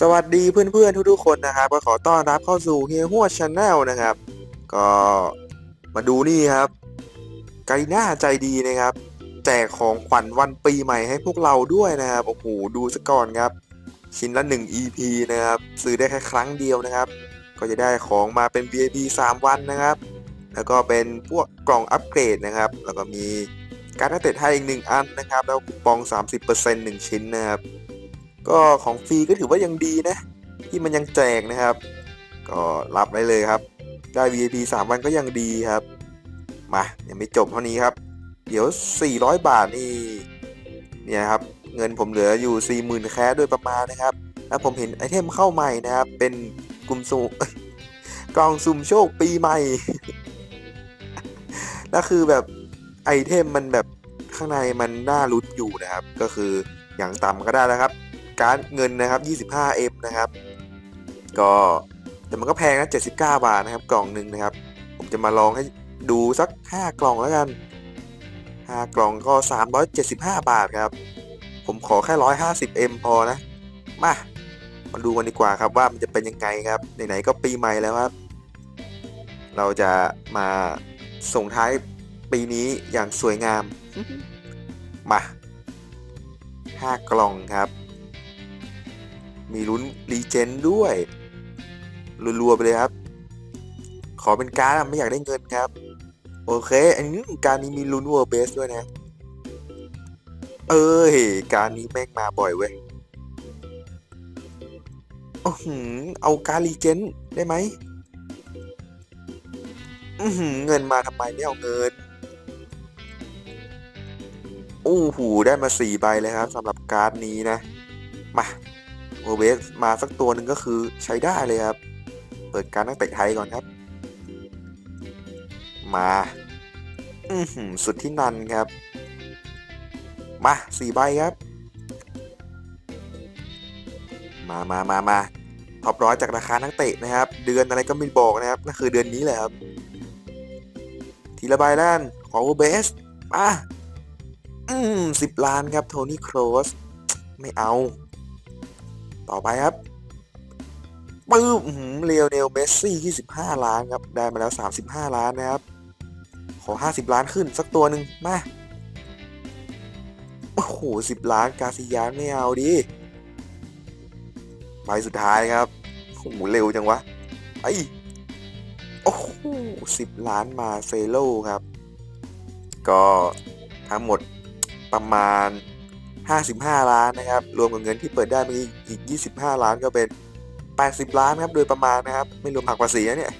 สวัสดีเพื่อนๆทุกๆคนนะครับก็ขอต้อนรับเข้าสู่เฮียหัวชาแนลนะครับ ก็มาดูนี่ครับ ไกาลิน่าใจดีนะครับ แจกของขวัญวันปีใหม่ให้พวกเราด้วยนะครับโอ้โหดูซะก่อนครับ ชิ้นละ 1 EP นะครับ ซื้อได้แค่ครั้งเดียวนะครับ ก็จะได้ของมาเป็น VIP 3 วันนะครับ แล้วก็เป็นพวกกล่องอัปเกรดนะครับ แล้วก็มีการ์ดเตะไทยอีกหนึ่งอันนะครับ แล้วคูปอง 30% 1 ชิ้นนะครับ ก็ของฟรีก็ถือว่ายังดีนะ ที่มันยังแจกนะครับ ก็รับได้เลยครับ ได้ VIP 3 วันก็ยังดีครับ มายังไม่จบเท่านี้ครับ เดี๋ยว 400 บาทนี่เนี่ยครับ เงินผมเหลืออยู่ 40,000 แคสโดยประมาณนะครับ แล้วผมเห็นไอเทมเข้าใหม่นะครับ เป็นกลุ่มสูเอ้ยกล่องสุ่มโชคปีใหม่แล้วคือแบบไอเทมมันแบบข้างในมันน่ารุ้นอยู่นะครับ ก็คืออย่างต่ำก็ได้แล้วครับ การ์ดเงินนะครับ 25M นะครับ ก็แต่มันก็แพงนะ79 บาทนะครับ กล่องหนึ่งนะครับ ผมจะมาลองให้ดูสัก 5 กล่องแล้วกัน 5 กล่องก็ 375 บาทครับ ผมขอแค่ 150M พอนะ มา มาดูกันดีกว่าครับว่ามันจะเป็นยังไงครับ ไหนๆก็ปีใหม่แล้วครับ เราจะมาส่งท้ายปีนี้อย่างสวยงาม มา 5 กล่องครับ มีลุ้นรีเจนด้วยรัวๆไปเลยครับ ขอเป็นการ์ดไม่อยากได้เงินครับ โอเค อันนี้การนี้มีลุ้นเวอร์เบสด้วยนะ เอ้ย การนี้แม่งมาบ่อยเว้ยอเอาการรีเจนได้ไหมเงินมาทำไมไม่เอาเงินโอ้โหได้มาสี่ใบเลยครับสำหรับการ์ดนี้นะ มา โอเวสมาสักตัวหนึ่งก็คือใช้ได้เลยครับ เปิดการนักเตะไทยก่อนครับ มาอืสุดที่นันครับ มาสี่ใบครับ มามามามาท็อปร้อยจากราคานักเตะนะครับ เดือนอะไรก็ไม่บอกนะครับนั่นคือเดือนนี้แหละครับ ทีละใบด้านขอเบสมาอืมสิบล้านครับ โทนี่โครส ไม่เอา ต่อไปครับปื้มเรียวเนลเมสซี่ 25 ล้านครับ ได้มาแล้ว 35 ล้านนะครับ ขอ 50 ล้านขึ้นสักตัวหนึ่งมา โอ้โห 10 ล้านกาซิยานไม่เอาดิใบสุดท้ายครับโอ้โหเร็วจังวะ ไอ้ โอ้โห10ล้านมาเซโลครับ ก็ทั้งหมดประมาณ 55 ล้านนะครับ รวมกับเงินที่เปิดได้เมื่อกี้อีก 25 ล้านก็เป็น 80 ล้านครับ โดยประมาณนะครับ ไม่รวมหักภาษีนะเนี่ย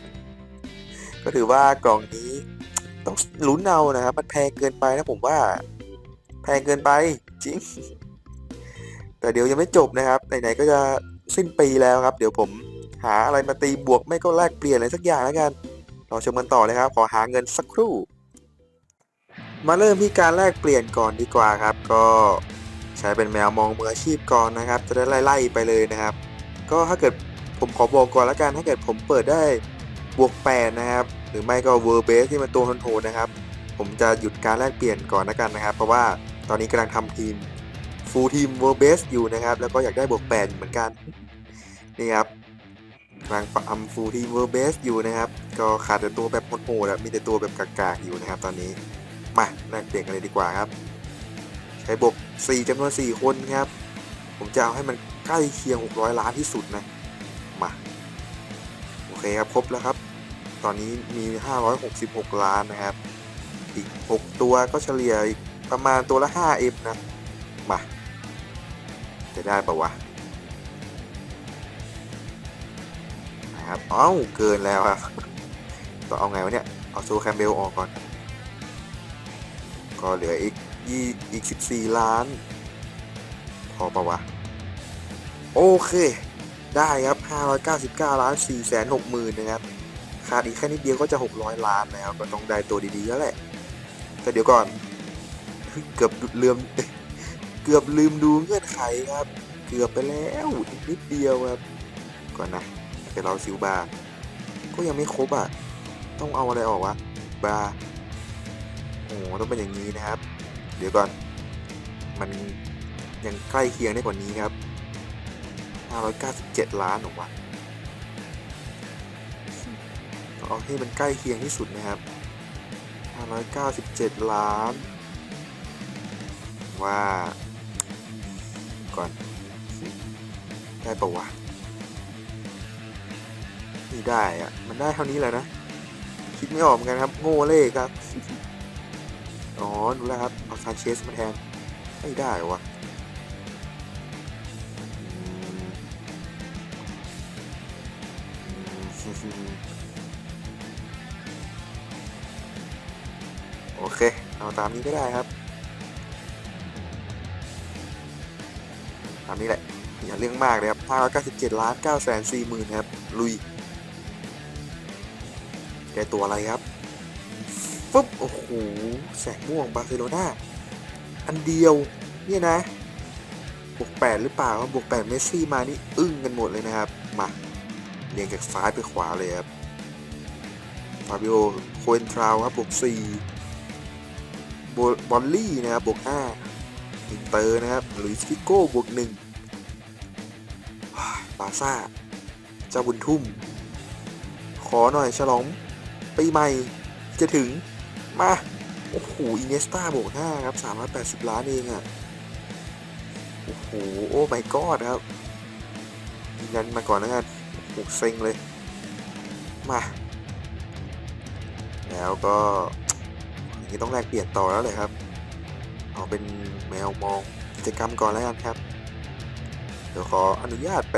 ก็ถือว่ากล่องนี้ต้องลุ้นเอานะครับ มันแพงเกินไปนะผมว่า แพงเกินไปจริง แต่เดี๋ยวยังไม่จบนะครับ ไหนๆก็จะสิ้นปีแล้วครับ เดี๋ยวผมหาอะไรมาตีบวกไม่ก็แลกเปลี่ยนอะไรสักอย่างแล้วกัน เราชมกันต่อเลยครับ ขอหาเงินสักครู่ มาเริ่มที่การแลกเปลี่ยนก่อนดีกว่าครับ ก็ ใช้เป็นแมวมองมืออาชีพก่อนนะครับ จะได้ไล่ๆไปเลยนะครับ ก็ถ้าเกิดผมขอบอกก่อนล้วกันถ้าเกิดผมเปิดได้บวก8นะครับหรือไม่ก็เวอร์เบสที่มันตัวโหดๆนะครับ ผมจะหยุดการแลกเปลี่ยนก่อนล้วกันนะครับ เพราะว่าตอนนี้กำลังทำทีมฟูลทีมเวอร์เบสอยู่นะครับ แล้วก็อยากได้บวก8อยู่เหมือนกันนี่ครับกำลังทำฟูลทีมเวอร์เบสอยู่นะครับ ก็ขาดแต่ตัวแบบโหดๆอะมีแต่ตัวแบบกากๆอยู่นะครับ ตอนนี้มาแลกเปลี่ยนกันเลยดีกว่าครับ ใช้บวก4จำนวน 4 คนครับ ผมจะเอาให้มันใกล้เคียง 600 ล้านที่สุดนะ มา โอเคครับ ครบแล้วครับ ตอนนี้มี 566 ล้านนะครับ อีก 6 ตัวก็เฉลี่ยประมาณตัวละ 5M นะ มา จะได้ปะวะนะครับ เอ้า เกินแล้วครับต้องเอาไงวะเนี่ย เอาโซแคมเบลออกก่อน ก็เหลืออีก ยี่อีก 14 ล้าน พอปะวะ โอเค ได้ครับ 599 ล้าน4แสน6หมื่นนะครับ ขาดอีกแค่นิดเดียวก็จะ 600 ล้านแล้วก็ต้องได้ตัวดีๆแล้วแหละ แต่เดี๋ยวก่อน เกือบลืม เกือบลืมดูเงื่อนไขครับ เกือบไปแล้วอีกนิดเดียวครับ ก่อนนะเดี๋ยวเราซิลบาร์ก็ยังไม่ครบอะ ต้องเอาอะไรออกวะ บาร์โอ้โหต้องเป็นอย่างนี้นะครับ เดี๋ยวก่อน มันยังใกล้เคียงได้กว่านี้ครับ 597 ล้านหรอวะเอาให้มันใกล้เคียงที่สุดนะครับ 597 ล้าน ว่าก่อน ได้ปะวะไม่ได้อะมันได้เท่านี้แหละนะ คิดไม่ออกเหมือนกันครับ โง่เลขครับ อ๋อ ดูแล้วครับ เอาซานเชสมาแทน ไม่ได้วะโอเค เอาตามนี้ก็ได้ครับ ตามนี้แหละ อย่าเรื่องมากเลยครับ597ล้าน9แสน4หมื่นครับ ลุยได้ตัวอะไรครับ ฟึบโอ้โห แสงม่วงบาร์เซโลนาอันเดียว เนี่ยนะ บวก8หรือเปล่าครับบวก8เมสซี่มานี่อึ้งกันหมดเลยนะครับ มาเรียงจากซ้ายไปขวาเลยครับฟาบิโอโคเอนทราวครับบวก4โบอลลี่นะครับบวก5อินเตอร์นะครับลุยส์ฟิโก้บวก1บาซ่า เจ้าบุญทุ่ม ขอหน่อยฉลองปีใหม่จะถึง มา โอ้โหอินเนสตาบวก5ครับ380ล้านเองอะ่ะ โอ้โห โอ้ my god ครับยืนยันมาก่อนแล้วกันโอ้เซ็งเลย มา แล้วก็อย่างนี้ต้องแลกเปลี่ยนต่อแล้วเลยครับ เอาเป็นแมวมองกิจกรรมก่อนแล้วกันครับ เดี๋ยวขออนุญาตไป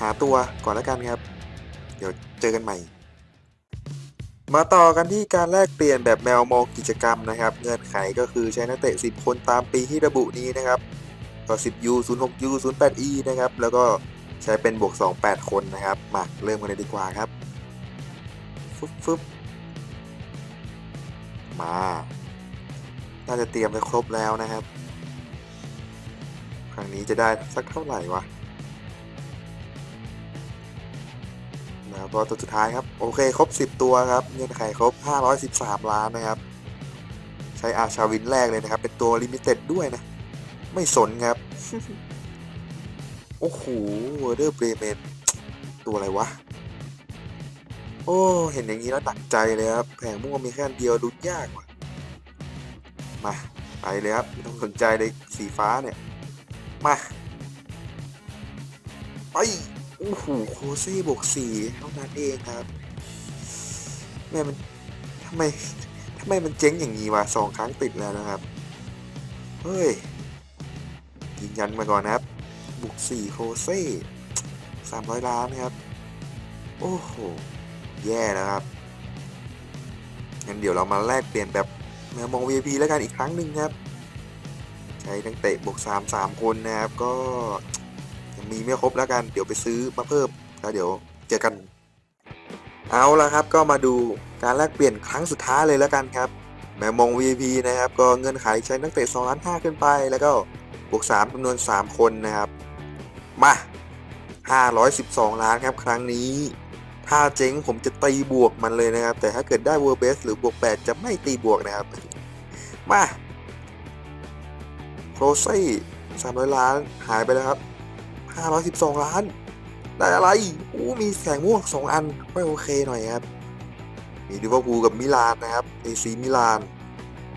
หาตัวก่อนแล้วกันครับ เดี๋ยวเจอกันใหม่ มาต่อกันที่การแลกเปลี่ยนแบบแมวมองกิจกรรมนะครับ เงื่อนไขก็คือใช้นักเตะ 10 คนตามปีที่ระบุนี้นะครับ ก็ 10U 06U 08E นะครับ แล้วก็ใช้เป็นบวก 2 8 คนนะครับมาเริ่มกันเลยดีกว่าครับ ฟึบฟึบมา น่าจะเตรียมไปครบแล้วนะครับ ครั้งนี้จะได้สักเท่าไหร่วะ แล้วตัวสุดท้ายครับ โอเค ครบ 10 ตัวครับเงื่อนไขครบ 513 ล้านนะครับ ใช้อาชาวินแรกเลยนะครับ เป็นตัวลิมิเต็ดด้วยนะ ไม่สนครับ โอ้โหเวอร์เดอร์เบรเมนตัวอะไรวะ โอ้ เห็นอย่างนี้แล้วหนักใจเลยครับ แผงม่วงมีแค่เดียวลุ้นยากว่ะมา ไปเลยครับ ไม่ต้องสนใจเลยสีฟ้าเนี่ย มา ไป โอ้โหโคเซ่บวกสี่เท่านั้นเองครับแม่มันทำไมทำไมมันเจ๊งอย่างนี้วะสองครั้งติดแล้วนะครับ เฮ้ยยืนยันมาก่อนนะครับ บุกสี่โคเซ่สามร้อยล้านนะครับ โอ้โห แย่แล้วครับ งั้นเดี๋ยวเรามาแลกเปลี่ยนแบบแมวมอง VIP แล้วกันอีกครั้งหนึ่งครับ ใช้ทั้งเตะบวก3 3คนนะครับ ก็ มีไม่ครบแล้วกันเดี๋ยวไปซื้อมาเพิ่มแล้วเดี๋ยวเจอกัน เอาละครับก็มาดูการแลกเปลี่ยนครั้งสุดท้ายเลยแล้วกันครับแมวมอง VIP นะครับก็เงื่อนไขใช้นักเตะ2ล้าน5ขึ้นไป แล้วก็บวก3จำนวน 3 คนนะครับ มา 512 ล้านครับครั้งนี้ ถ้าเจ๊งผมจะตีบวกมันเลยนะครับ แต่ถ้าเกิดได้เวอร์เบสหรือบวก 8 จะไม่ตีบวกนะครับ มาโครซี่300 ล้านหายไปแล้วครับ 512 ล้าน ได้อะไร อู้มีแสงม่วง 2 อันไม่โอเคหน่อยครับ มีลิเวอร์พูลกับมิลานนะครับ AC มิลาน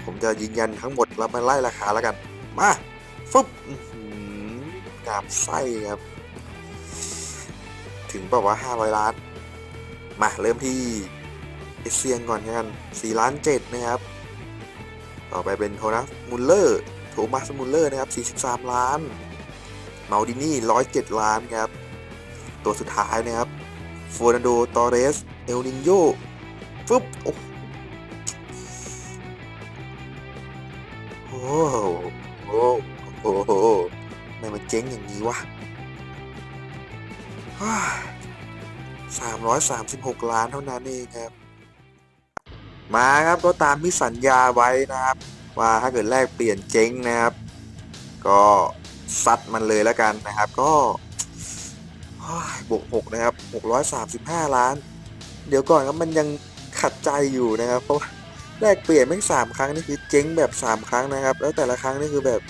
ผมจะยืนยันทั้งหมดแล้วมาไล่ราคาแล้วกัน มาฟึบอื้อหืองามไส้ครับ ถึงแบบว่า 500 ล้าน มาเริ่มที่เอเซียนก่อนกัน4ล้าน7นะครับ ต่อไปเป็นโทนัสมุลเลอร์ โทมัสมุลเลอร์นะครับ 43 ล้าน เมาดินี่107ล้านครับ ตัวสุดท้ายนะครับโฟนันโด ตอเรส เอลนินโยฟึบโอ้โหโอ้โหโอ้โหทำไมมันเจ๊งอย่างนี้วะฮ่า336ล้านเท่านั้นเองครับ มาครับก็ตามที่สัญญาไว้นะครับ ว่าถ้าเกิดแลกเปลี่ยนเจ๊งนะครับ ก็ ซัดมันเลยแล้วกันนะครับ ก็บวก6นะครับ635 ล้าน เดี๋ยวก่อนครับมันยังขัดใจอยู่นะครับ เพราะแลกเปลี่ยนแม่สามครั้งนี่คือเจ๊งแบบ3ครั้งนะครับ แล้วแต่ละครั้งนี่คือแบบ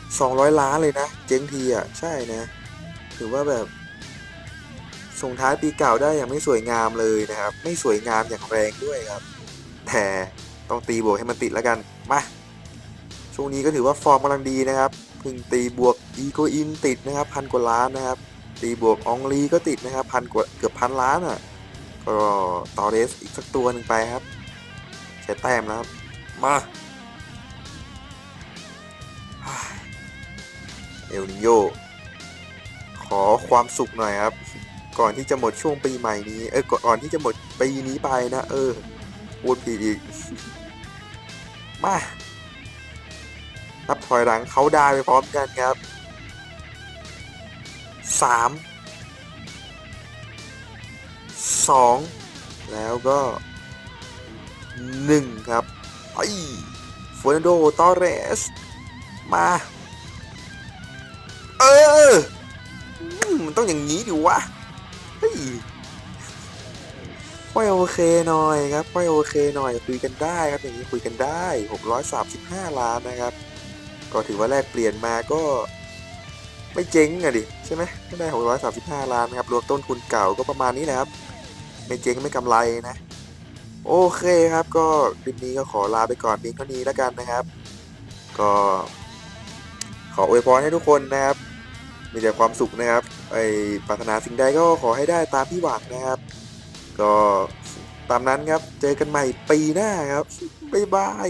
200 ล้านเลยนะ เจ๊งทีอะใช่นะถือว่าแบบส่งท้ายปีเก่าได้อย่างไม่สวยงามเลยนะครับ ไม่สวยงามอย่างแรงด้วยครับ แต่ต้องตีบวกให้มันติดแล้วกันมาช่วงนี้ก็ถือว่าฟอร์มกำลังดีนะครับ เพิ่งตีบวกอีโกอินติดนะครับพันกว่าล้านนะครับ ตีบวกอองลีก็ติดนะครับพันกว่าเกือบพันล้านอะ ก็ต่อเรสอีกสักตัวหนึ่งไปครับใช้แต้มแล้วครับ มาเอลนิโยขอความสุขหน่อยครับ ก่อนที่จะหมดช่วงปีใหม่นี้ เออก่อนก่อนที่จะหมดปีนี้ไปนะ เออพูดผิดอีก มา นับถอยหลังเขาได้ไปพร้อมกันครับสามสองแล้วก็หนึ่งครับไอ้ฟอร์นโดตอเรส มา เออมมันต้องอย่างนี้ดิวะเฮ้ยค่อยโอเคหน่อยครับค่อยโอเคหน่อยคุยกันได้ครับอย่างนี้คุยกันได้635ล้านนะครับ ก็ถือว่าแลกเปลี่ยนมาก็ไม่เจ๊งอะดิใช่ไหมก็ได้635 ล้านนะครับรวมต้นทุนเก่าก็ประมาณนี้แหละครับ ไม่เจ๊งไม่กำไรนะ โอเคครับ ก็คลิปนี้ก็ขอลาไปก่อนเพียงเท่านี้แล้วกันนะครับ ก็ ขออวยพรให้ทุกคนนะครับ มีแต่ความสุขนะครับไอปรารถนาสิ่งใดก็ขอให้ได้ตามที่หวังนะครับ ก็ตามนั้นครับ เจอกันใหม่ปีหน้าครับบ๊ายบาย